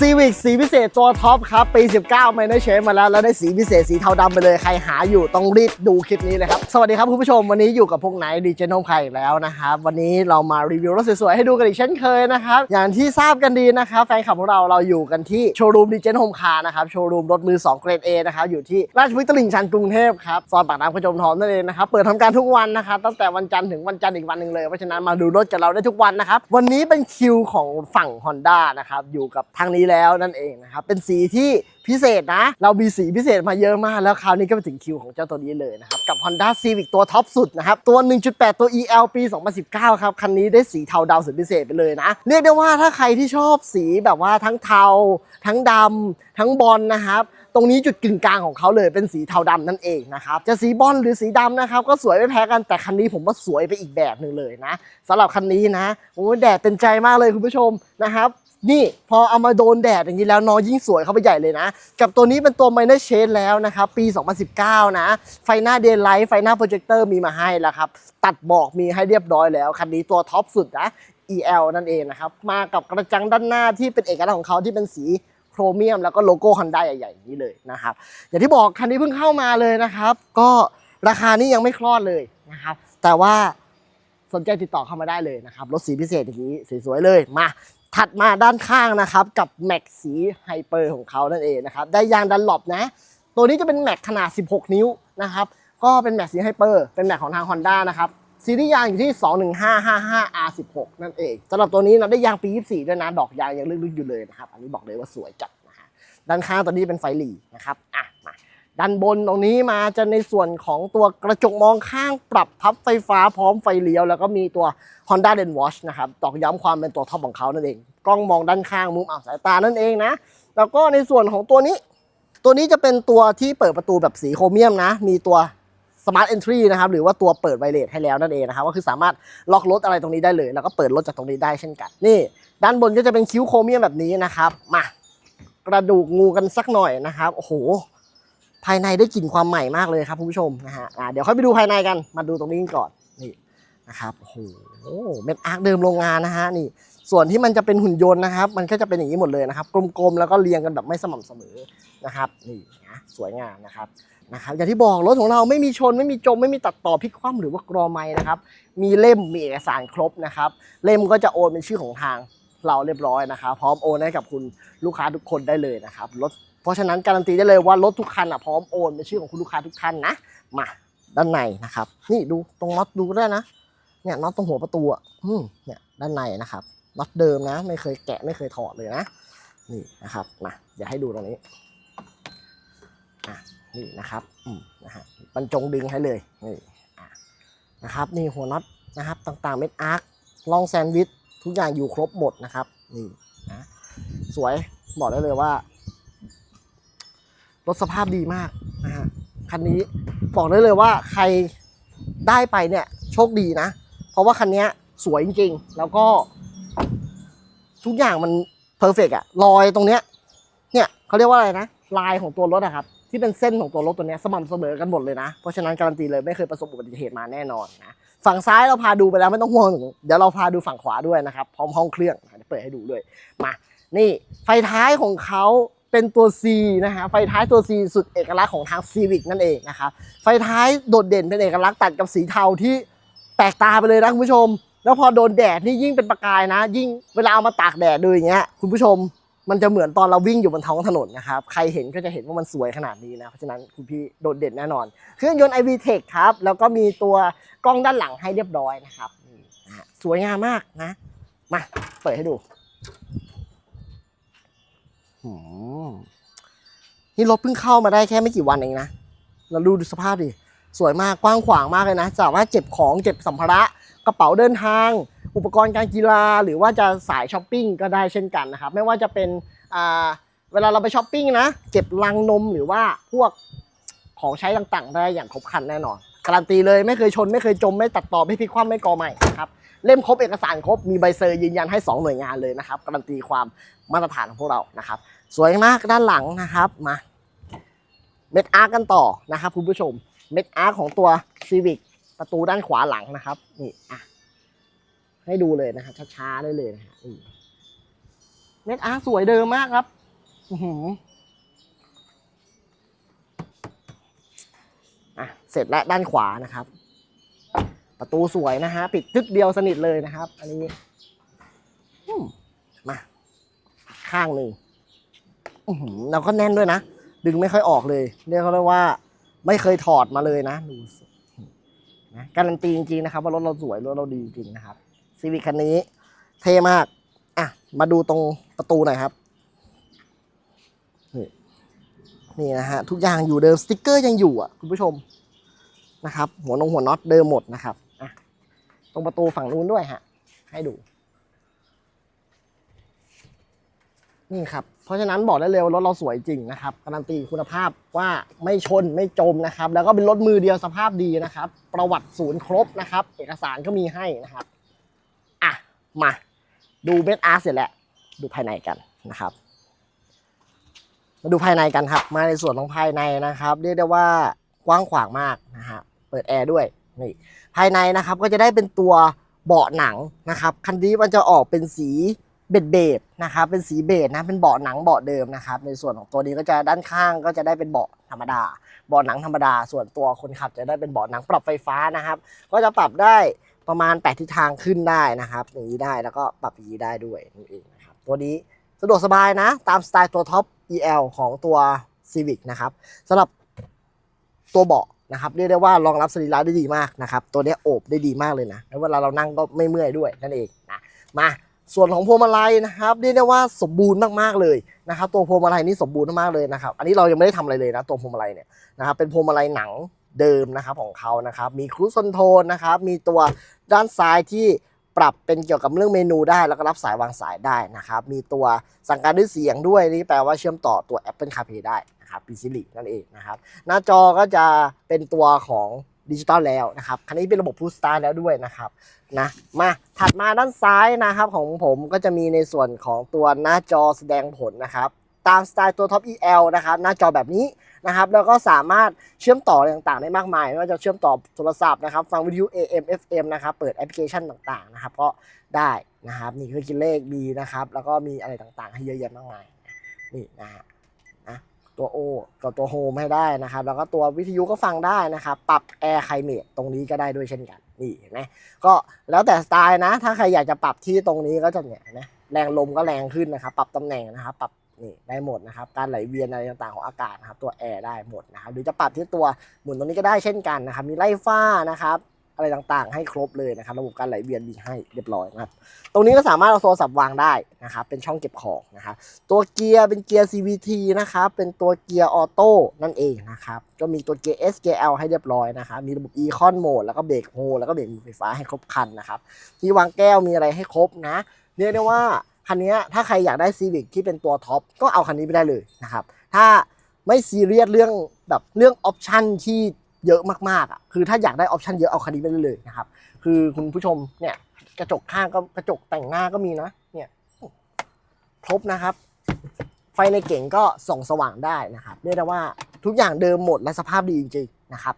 ซีวิกสีพิเศษตัวท็อปครับ ปี 19 ไม่ได้เชฟมาแล้ว แล้วได้สีพิเศษสีเทาดำไปเลย ใครหาอยู่ต้องรีบดูคลิปนี้เลยครับ สวัสดีครับคุณผู้ชมวันนี้อยู่กับพวกไหนดีเจนงไข่แล้วนะครับ วันนี้เรามารีวิวรถสวยๆ ให้ดูกันอีกเช่นเคยนะครับ อย่างที่ทราบกันดีนะครับ แฟนคลับของเราเราอยู่กันที่โชว์รูมดีเจนโฮมคาร์นะครับโชว์รูมรถมือ 2 เกรด A นะครับอยู่ที่ราชพฤกษ์ตลิ่งชันกรุงเทพครับซอยปากน้ำกระจมทองนั่นเองนะครับเปิดทำการทุกวันนะครับตั้งแต่วันจันทร์ถึงวันจันทร์อีกวันหนึ่งเลยเพราะฉะนั้นมาดูรถกับเราได้ทุกวันนะครับวันนี้เป็นคิวของฝั่ง Honda นะครับอยู่กับทางนี้แล้วนั่นเองนะครับเป็นสีที่พิเศษนะ เรามีสีพิเศษมาเยอะมากแล้วคราวนี้ก็ไปถึงคิวของเจ้าตัวนี้เลยนะครับ กับ Honda Civic ตัวท็อปสุดนะครับ ตัว 1.8 ตัว EL ปี 2019 ครับ คันนี้ได้สีเทาดำสุดพิเศษไปเลยนะ เรียกได้ว่าถ้าใครที่ชอบสีแบบว่าทั้งเทา ทั้งดำทั้งบอลนะครับตรงนี้จุดกึ่งกลางของเขาเลยเป็นสีเทาดำนั่นเองนะครับจะสีบอลหรือสีดำนะครับก็สวยไม่แพ้กันแต่คันนี้ผมว่าสวยไปอีกแบบหนึ่งเลยนะสำหรับคันนี้นะโอ้แดดเป็นใจมากเลยคุณผู้ชมนะครับ นี่พอเอามาโดนแดดอย่างนี้แล้วน้อยิ่งสวยเข้าไปใหญ่เลยนะ กับตัวนี้เป็นตัว Minor Shade แล้วนะครับ ปี 2019 นะ ไฟหน้า Daylight ไฟหน้าโปรเจคเตอร์มีมาให้แล้วครับ ตัดบอกมีให้เรียบร้อยแล้ว คันนี้ตัวท็อปสุดนะ EL นั่นเองนะครับ มากับกระจังด้านหน้าที่เป็นเอกลักษณ์ของเขาที่เป็นสีโครเมียม แล้วก็โลโก้ Honda ใหญ่ๆอย่างนี้เลยนะครับ อย่างที่บอกคันนี้เพิ่งเข้ามาเลยนะครับ ก็ราคานี้ยังไม่คลอดเลยนะครับ แต่ว่าสนใจติดต่อเข้ามาได้เลยนะครับ รถสีพิเศษอย่างนี้สวยๆเลย มา ถัดมาด้านข้างนะครับ กับแม็กสีไฮเปอร์ของเขานั่นเองนะครับ ได้ยางดันหลบนะ ตัวนี้จะเป็นแม็กขนาด 16 นิ้วนะครับ ก็เป็นแม็กสีไฮเปอร์เป็นแม็กของทาง Honda นะครับซีรีส์ยางอยู่ที่ 21555R16 นั่นเองสำหรับตัวนี้เราได้ยางปี 24 ด้วยนะ ดอกยางยังลึกๆอยู่เลยนะครับ อันนี้บอกเลยว่าสวยจัดนะฮะด้านข้างตัวนี้เป็นไฟหลีนะครับอะ ด้านบนตรงนี้มาจะในส่วนของตัวกระจกมองข้างปรับพับไฟฟ้าพร้อมไฟเลี้ยว แล้วก็มีตัว Honda d e n Watch นะครับตอกย้ำความเป็นตัวท็อปของเขานั่นเอง กล้องมองด้านข้างมุมอ่าวสายตานั่นเองนะ แล้วก็ในส่วนของตัวนี้ ตัวนี้จะเป็นตัวที่เปิดประตูแบบสีโครเมียมนะ มีตัว Smart Entry นะครับหรือว่าตัวเปิดไวเลสให้แล้วนั่นเองนะครับก็คือสามารถล็อกรถอะไรตรงนี้ได้เลย แล้วก็เปิดรถจากตรงนี้ได้เช่นกัน นี่ ด้านบนก็จะเป็นคิ้วโครเมียมแบบนี้นะครับมากระดูกงูกันสักหน่อยนะครับโอ้โห ภายในได้กลิ่นความใหม่มากเลยครับคุณผู้ชมนะฮะเดี๋ยวค่อยไปดูภายในกันมาดูตรงนี้ก่อนนี่นะครับโอ้โหเม็ดอาร์คเดิมโรงงานนะฮะนี่ ส่วนที่มันจะเป็นหุ่นยนต์นะครับ มันก็จะเป็นอย่างนี้หมดเลยนะครับกลมๆแล้วก็เรียงกันแบบไม่สม่ำเสมอนะครับนี่นะสวยงามนะครับนะครับอย่างที่บอกรถของเราไม่มีชนไม่มีจมไม่มีตัดต่อพลิกคว่ำหรือว่ากรอไม้นะครับ มีเล่มมีเอกสารครบนะครับ เล่มก็จะโอนเป็นชื่อของทางเราเรียบร้อยนะครับ พร้อมโอนให้กับคุณลูกค้าทุกคนได้เลยนะครับรถ เพราะฉะนั้นการันตีได้เลยว่ารถทุกคันอะพร้อมโอนเป็นชื่อของคุณลูกค้าทุกท่านนะมาด้านในนะครับ นี่ดูตรงน็อตดูได้นะเนี่ยน็อตตรงหัวประตูอะอืมเนี่ยด้านในนะครับน็อตเดิมนะ ไม่เคยแกะไม่เคยถอดเลยนะนี่นะครับมาเดี๋ยวให้ดูตรงนี้อะนี่นะครับอืมนะฮะบรรจงดึงให้เลยนี่อะนะครับนี่หัวน็อตนะครับต่างๆเม็ดอาร์คลองแซนด์วิชทุกอย่างอยู่ครบหมดนะครับนี่นะสวยบอกได้เลยว่า รถสภาพดีมากนะฮะคันนี้บอกได้เลยว่าใครได้ไปเนี่ยโชคดีนะ เพราะว่าคันนี้สวยจริงๆ แล้วก็ ทุกอย่างมันเพอร์เฟกอะรอยตรงเนี้ย เนี่ยเขาเรียกว่าอะไรนะลายของตัวรถอะครับที่เป็นเส้นของตัวรถตัวเนี้ยสม่ำเสมอกันหมดเลยนะ เพราะฉะนั้นการันตีเลยไม่เคยประสบอุบัติเหตุมาแน่นอนนะฝั่งซ้ายเราพาดูไปแล้วไม่ต้องห่วงเดี๋ยวเราพาดูฝั่งขวาด้วยนะครับ พร้อมห้องเครื่องเดี๋ยวเปิดให้ดูด้วยมานี่ไฟท้ายของเขา เป็นตัว C นะฮะไฟท้ายตัว C สุดเอกลักษณ์ของทาง Civic นั่นเองนะครับไฟท้ายโดดเด่นเป็นเอกลักษณ์ตัดกับสีเทาที่แปลกตาไปเลยนะคุณผู้ชม แล้วพอโดนแดดนี่ยิ่งเป็นประกายนะ ยิ่งเวลาเอามาตากแดดดูอย่างเงี้ยคุณผู้ชมมันจะเหมือนตอนเราวิ่งอยู่บนท้องถนนนะครับ ใครเห็นก็จะเห็นว่ามันสวยขนาดนี้นะ เพราะฉะนั้นคุณพี่โดดเด่นแน่นอน เครื่องยนต์ iV Tech ครับ แล้วก็มีตัวกล้องด้านหลังให้เรียบร้อยนะครับนี่นะฮะสวยงามมากนะ มา เปิดให้ดู นี่รถเพิ่งเข้ามาได้แค่ไม่กี่วันเองนะเราดูสภาพดิสวยมากกว้างขวางมากเลยนะสามารถเจ็บของเจ็บสัมภาระกระเป๋าเดินทาง อุปกรณ์การกีฬาหรือว่าจะสายช้อปปิ้งก็ได้เช่นกันนะครับ ไม่ว่าจะเป็นเวลาเราไปช้อปปิ้งนะเก็บลังนมหรือว่าพวกของใช้ต่างๆ ได้อย่างครบครันแน่นอนการันตีเลยไม่เคยชนไม่เคยจมไม่ตัดต่อไม่พลิกคว่ำไม่กอใหม่นะครับเล่มครบเอกสารครบมีใบเซอร์ยืนยันให้ 2 หน่วยงานเลยนะครับการันตีความมาตรฐานของพวกเรานะครับ สวยมากด้านหลังนะครับมาเม็ดอาร์กันต่อนะครับคุณผู้ชมเม็ดอาร์ของตัว Civic ประตูด้านขวาหลังนะครับนี่อะให้ดูเลยนะครับช้าๆได้เลยนะฮะเม็ดอาร์สวยเดิมมากครับอืออะเสร็จแล้วด้านขวานะครับ ประตูสวยนะฮะปิดจึกเดียวสนิทเลยนะครับ อันนี้มา ข้างหนึ่ง เราก็แน่นด้วยนะ ดึงไม่ค่อยออกเลย เรียกเขาเรียกว่า ไม่เคยถอดมาเลยนะดูสินะการันตีจริงๆนะครับ ว่ารถเราสวยรถเราดีจริงนะครับซีวิคคันนี้ เท่มากอะมาดูตรงประตูหน่อยครับนี่นี่นะฮะทุกอย่างอยู่เดิมสติกเกอร์ยังอยู่อะคุณผู้ชมนะครับ หัวนงหัวน็อตเดิมหมดนะครับอะตรงประตูฝั่งนู้นด้วยฮะให้ดู นี่ครับ เพราะฉะนั้นบอกได้เลยว่ารถเราสวยจริงนะครับ การันตีคุณภาพว่าไม่ชนไม่จมนะครับ แล้วก็เป็นรถมือเดียวสภาพดีนะครับ ประวัติศูนย์ครบนะครับ เอกสารก็มีให้นะครับ อะ มาดูเบสอาร์เสร็จแล้ว ดูภายในกันนะครับ มาดูภายในกันครับ มาในส่วนของภายในนะครับ เรียกได้ว่ากว้างขวางมากนะฮะ เปิดแอร์ด้วย นี่ ภายในนะครับก็จะได้เป็นตัวเบาะหนังนะครับ คันนี้มันจะออกเป็นสี เบจเบจนะครับเป็นสีเบจนะเป็นเบาะหนังเบาะเดิมนะครับในส่วนของตัวนี้ก็จะด้านข้างก็จะได้เป็นเบาะธรรมดาเบาะหนังธรรมดา ส่วนตัวคนขับจะได้เป็นเบาะหนังปรับไฟฟ้านะครับ ก็จะปรับได้ประมาณ8ทิศทางขึ้นได้นะครับอย่างนี้ได้แล้วก็ปรับอย่างนี้ได้ด้วยนี่เองนะครับตัวนี้สะดวกสบายนะ ตามสไตล์ตัวท็อป EL ของตัว Civic นะครับสำหรับตัวเบาะนะครับเรียกได้ว่ารองรับสรีระได้ดีมากนะครับตัวนี้โอบได้ดีมากเลยนะแล้วเวลาเรานั่งก็ไม่เมื่อยด้วยนั่นเองนะมา ส่วนของพวงมาลัยนะครับเรียกได้ว่าสมบูรณ์มากๆเลยนะครับตัวพวงมาลัยนี่สมบูรณ์มากๆเลยนะครับอันนี้เรายังไม่ได้ทำอะไรเลยนะตัวพวงมาลัยเนี่ยนะครับเป็นพวงมาลัยหนังเดิมนะครับของเขานะครับมีครู i คอนโทรลนะครับมีตัวด้านซ้ายที่ปรับเป็นเกี่ยวกับเรื่องเมนูได้แล้วก็รับสายวางสายได้นะครับมีตัวสั่งการด้วยเสียงด้วยนี่แปลว่าเชื่อมต่อตัว Apple CarPlay ได้นะครับปีซิลินั่นเองนะครับหน้าจอก็จะเป็นตัวของดิจิตอลแล้วนะครับคันนี้เป็นระบบ Push Start แล้วด้วยนะครับ นะมาถัดมาด้านซ้ายนะครับของผมก็จะมีในส่วนของตัวหน้าจอแสดงผลนะครับตามสไตล์ตัว Top EL นะครับหน้าจอแบบนี้นะครับแล้วก็สามารถเชื่อมต่อต่างๆ ได้มากมายไม่ว่าจะเชื่อมต่อโทรศัพท์นะครับฟังวิทยุ AM FM นะครับเปิดแอปพลิเคชันต่างๆนะครับก็ได้นะครับนี่คือคิดเลขมีนะครับแล้วก็มีอะไรต่างๆ ให้เยอะแยะมากมายนี่นะฮะนะตัวโอกับตัวโฮมให้ได้นะครับแล้วก็ตัววิทยุก็ฟังได้นะครับ ปรับแอร์ไคลเมตตรงนี้ก็ได้ด้วยเช่นกัน นี่เห็นไหมก็แล้วแต่สไตล์นะ ถ้าใครอยากจะปรับที่ตรงนี้ก็จะเนี่ยนะแรงลมก็แรงขึ้นนะครับ ปรับตำแหน่งนะครับ ปรับนี่ได้หมดนะครับ การไหลเวียนอะไรต่างๆของอากาศนะครับ ตัวแอร์ได้หมดนะครับ หรือจะปรับที่ตัวหมุนตรงนี้ก็ได้เช่นกันนะครับ มีไล่ฟ้านะครับ อะไรต่างๆ ให้ครบเลยนะครับ ระบบการไหลเวียนมีให้เรียบร้อยนะครับ ตรงนี้ก็สามารถเอาโทรศัพท์วางได้นะครับ เป็นช่องเก็บของนะครับ ตัวเกียร์เป็นเกียร์ CVT นะครับ เป็นตัวเกียร์ออโต้นั่นเองนะครับ ก็มีตัวเกียร์ S เกียร์ L ให้เรียบร้อยนะครับ มีระบบ Econ Mode แล้วก็เบรกโฮแล้วก็เบรกมือไฟฟ้าให้ครบคันนะครับ ที่วางแก้วมีอะไรให้ครบนะเรียกได้ว่าคันนี้ถ้าใครอยากได้ Civic ที่เป็นตัวท็อปก็เอาคันนี้ไปได้เลยนะครับ ถ้าไม่ซีเรียสเรื่องแบบเรื่องออปชันที่ เยอะมากๆอะคือถ้าอยากได้ออปชันเยอะเอาคันนี้ไปได้เลยนะครับ คือคุณผู้ชมเนี่ยกระจกข้างก็กระจกแต่งหน้าก็มีนะเนี่ยครบนะครับ ไฟในเก่งก็ส่องสว่างได้นะครับเรียกได้ว่าทุกอย่างเดิมหมดและสภาพดีจริงๆนะครับ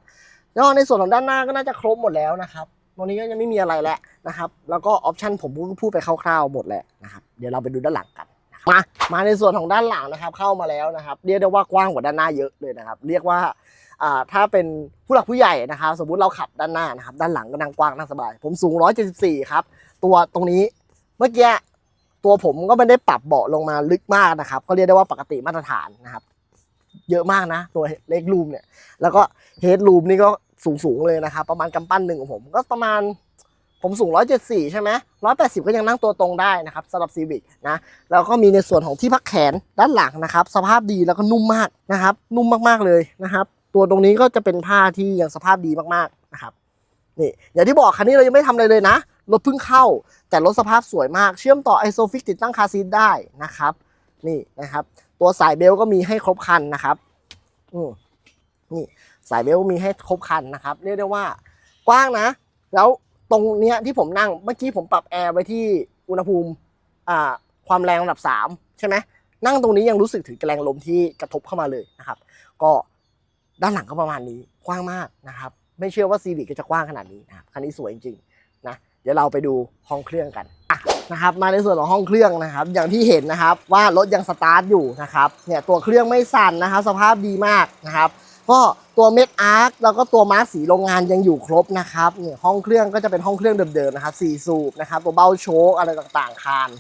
แล้วในส่วนของด้านหน้าก็น่าจะครบหมดแล้วนะครับตรงนี้ก็ยังไม่มีอะไรแล้วนะครับ แล้วก็ออปชันผมก็พูดไปคร่าวๆหมดแล้วนะครับ เดี๋ยวเราไปดูด้านหลังกันมา มาในส่วนของด้านหลังนะครับ เข้ามาแล้วนะครับ เรียกได้ว่ากว้างกว่าด้านหน้าเยอะเลยนะครับ เรียกว่า ถ้าเป็นผู้หลักผู้ใหญ่นะครับ สมมุติเราขับด้านหน้านะครับ ด้านหลังก็นั่งกว้างนั่งสบาย ผมสูง 174 ครับ ตัวตรงนี้เมื่อกี้ตัวผมก็ไม่ได้ปรับเบาะลงมาลึกมากนะครับ ก็เรียกได้ว่าปกติมาตรฐานนะครับ เยอะมากนะ ตัวเล็กรูมเนี่ย แล้วก็เฮดรูมนี่ก็สูงสูงเลยนะครับ ประมาณกำปั้นหนึ่งของผม ก็ประมาณผมสูง 174 ใช่ไหม180 ก็ยังนั่งตัวตรงได้นะครับสำหรับซีวิกนะ แล้วก็มีในส่วนของที่พักแขนด้านหลังนะครับ สภาพดีแล้วก็นุ่มมากนะครับ นุ่มมากๆเลยนะครับ ตัวตรงนี้ก็จะเป็นผ้าที่ยังสภาพดีมากๆนะครับนี่อย่างที่บอกคันนี้เรายังไม่ทำอะไรเลยนะรถเพิ่งเข้า แต่รถสภาพสวยมาก เชื่อมต่อไอโซฟิกติดตั้งคาซีทได้นะครับ นี่นะครับ ตัวสายเบลก็มีให้ครบคันนะครับอืมนี่สายเบลมีให้ครบคันนะครับ เรียกได้ว่ากว้างนะ แล้วตรงเนี้ยที่ผมนั่งเมื่อกี้ผมปรับแอร์ไว้ที่อุณหภูมิอ่าความแรงระดับสามใช่ไหมนั่งตรงนี้ยังรู้สึกถึงแรงลมที่กระทบเข้ามาเลยนะครับ ก็ ด้านหลังก็ประมาณนี้กว้างมากนะครับ ไม่เชื่อว่าซีวิกจะกว้างขนาดนี้นะครับคันนี้สวยจริงๆนะเดี๋ยวเราไปดูห้องเครื่องกันอะนะครับมาในส่วนของห้องเครื่องนะครับ อย่างที่เห็นนะครับว่ารถยังสตาร์ทอยู่นะครับเนี่ยตัวเครื่องไม่สั่นนะครับ สภาพดีมากนะครับก็ตัวเม็ดอาร์คแล้วก็ตัวมาร์คสีโรงงานยังอยู่ครบนะครับเนี่ยห้องเครื่องก็จะเป็นห้องเครื่องเดิมๆนะครับสี่สูบนะครับตัวเบ้าโชคอะไรต่างๆคาน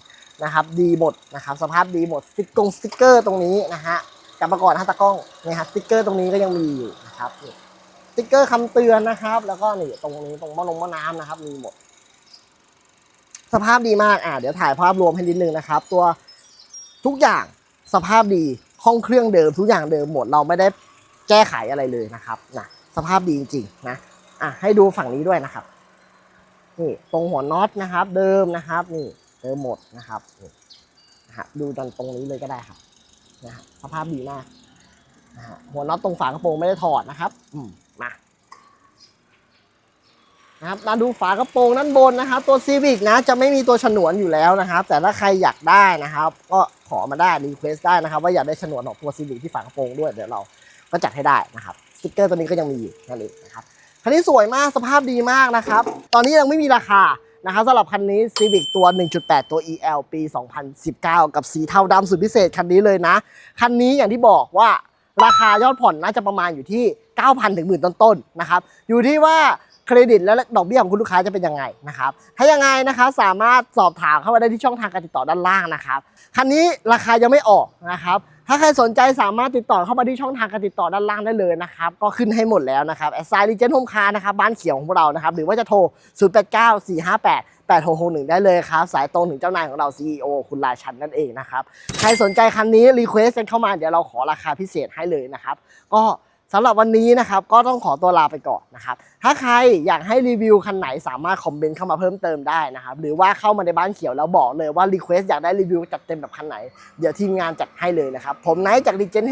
นะครับ ดีหมดนะครับ สภาพดีหมดสติ๊กกงสติ๊กเกอร์ตรงนี้นะฮะ กลับมาก่อนฮะตากล้องนี่ครับสติ๊กเกอร์ตรงนี้ก็ยังมีอยู่นะครับสติ๊กเกอร์คำเตือนนะครับ แล้วก็นี่ตรงนี้ตรงม้อลงม้อน้ำนะครับ มีหมด สภาพดีมากอะเดี๋ยวถ่ายภาพรวมให้นิดนึงนะครับ ตัวทุกอย่างสภาพดีห้องเครื่องเดิมทุกอย่างเดิมหมดเราไม่ได้แก้ไขอะไรเลยนะครับนะสภาพดีจริงๆนะอะให้ดูฝั่งนี้ด้วยนะครับนี่ตรงหัวน็อตนะครับ เดิมนะครับ นี่เดิมหมดนะครับนี่นะฮะดูตรงตรงนี้เลยก็ได้ครับ นะสภาพดีมากนะฮะหัวน็อตตรงฝากระโปรงไม่ได้ถอดนะครับ อืมมานะครับมาดูฝากระโปรงด้านบนนะครับ ตัวซีวิกนะ จะไม่มีตัวฉนวนอยู่แล้วนะครับ แต่ถ้าใครอยากได้นะครับ ก็ขอมาได้รีเควสได้นะครับ ว่าอยากได้ฉนวนของตัวซีวิกที่ฝากระโปรงด้วยเดี๋ยวเราก็จัดให้ได้นะครับสติกเกอร์ตัวนี้ก็ยังมีอยู่นั่นเองนะครับคันนี้สวยมากสภาพดีมากนะครับ ตอนนี้ยังไม่มีราคา นะครับสำหรับคันนี้ Civic ตัว 1.8 ตัว EL ปี 2019 กับสีเทาดำสุดพิเศษคันนี้เลยนะ คันนี้อย่างที่บอกว่าราคายอดผ่อนน่าจะประมาณอยู่ที่ 9,000 ถึงหมื่นต้นๆนะครับ อยู่ที่ว่าเครดิตและดอกเบี้ยของคุณลูกค้าจะเป็นยังไงนะครับ ถ้ายังไงนะครับสามารถสอบถามเข้ามาได้ที่ช่องทางการติดต่อด้านล่างนะครับ คันนี้ราคายังไม่ออกนะครับ ถ้าใครสนใจสามารถติดต่อเข้ามาที่ช่องทางการติดต่อด้านล่างได้เลยนะครับ ก็ขึ้นให้หมดแล้วนะครับแอสไซน์รีเจนโฮมคาร์นะครับบ้านเขียวของเรานะครับ หรือว่าจะโทร 0 8 9 4 5 8 8 6 6 1 ได้เลยครับ สายตรงถึงเจ้านายของเรา CEO คุณราชันนั่นเองนะครับ ใครสนใจคันนี้รีเควสกันเข้ามาเดี๋ยวเราขอราคาพิเศษให้เลยนะครับ ก็ สำหรับวันนี้นะครับก็ต้องขอตัวลาไปก่อนนะครับ ถ้าใครอยากให้รีวิวคันไหนสามารถคอมเมนต์เข้ามาเพิ่มเติมได้นะครับ หรือว่าเข้ามาในบ้านเขียวแล้วบอกเลยว่ารีเควสอยากได้รีวิวจัดเต็มแบบคันไหน เดี๋ยวทีมงานจัดให้เลยนะครับ ผมไนท์จากรีเจน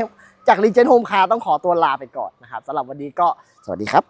จากรีเจนโฮมคาร์ต้องขอตัวลาไปก่อนนะครับสำหรับวันนี้ก็สวัสดีครับ